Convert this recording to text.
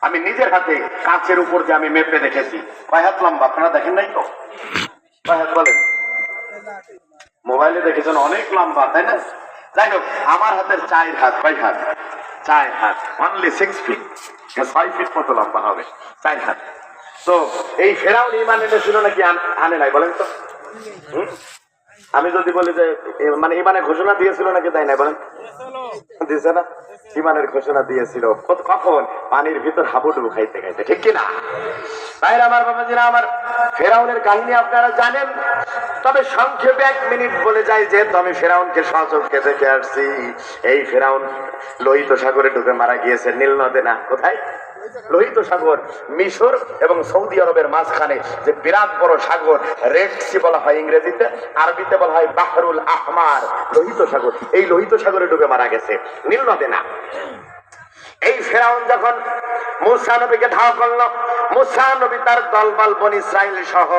আমি নিজের হাতে কাঁচের উপর যে আমি মেপে দেখেছি। হাত লম্বা, আপনারা দেখেন নাই তো? হাত বলেন। মোবাইলে দেখেছেন অনেক লম্বা, তাই না? যাই হোক, আমার হাতের চায়ের হাত, কয় হাত? চার হাত অনলি সিক্স ফিট ছয় ফিট মতো লম্বা হবে চার হাত। তো, এই ফেরাউন ইমান এনেছিল নাকি আনে নাই, বলেন তো? আমি যদি বলি যে মানে ইমানের ঘোষণা দিয়েছিল নাকি তাই না বলেন? দিয়েছে না? ইমানের ঘোষণা দিয়েছিল। কখন? পানির ভিতর হাবুডুবু খাইতে খাইতে, ঠিক কিনা? তাই আমার বাবাজিরা, আমার ফেরাউনের কাহিনী আপনারা জানেন। তবে সংক্ষেপে এক মিনিট বলে যাই যেহেতু আমি ফেরাউনকে সচক্ষে দেখে আসছি। এই ফেরাউন লোহিত সাগরে ঢুকে মারা গিয়েছে, নীল নদে না? কোথায়? লোহিত সাগর, মিশর এবং সৌদি আরবের মাঝখানে যে বিরাট বড় সাগর, রেড সি বলা হয় ইংরেজিতে, আরবিতে বলা হয় বাহরুল আহমার লোহিত সাগর। এই লোহিত সাগরে ডুবে মারা গেছে। নীল নদে না। এই ফেরাউন যখন মুসা নবীকে ধাওয়া করল, মুসা নবী তার দলবল বন ইসরায়েল সহ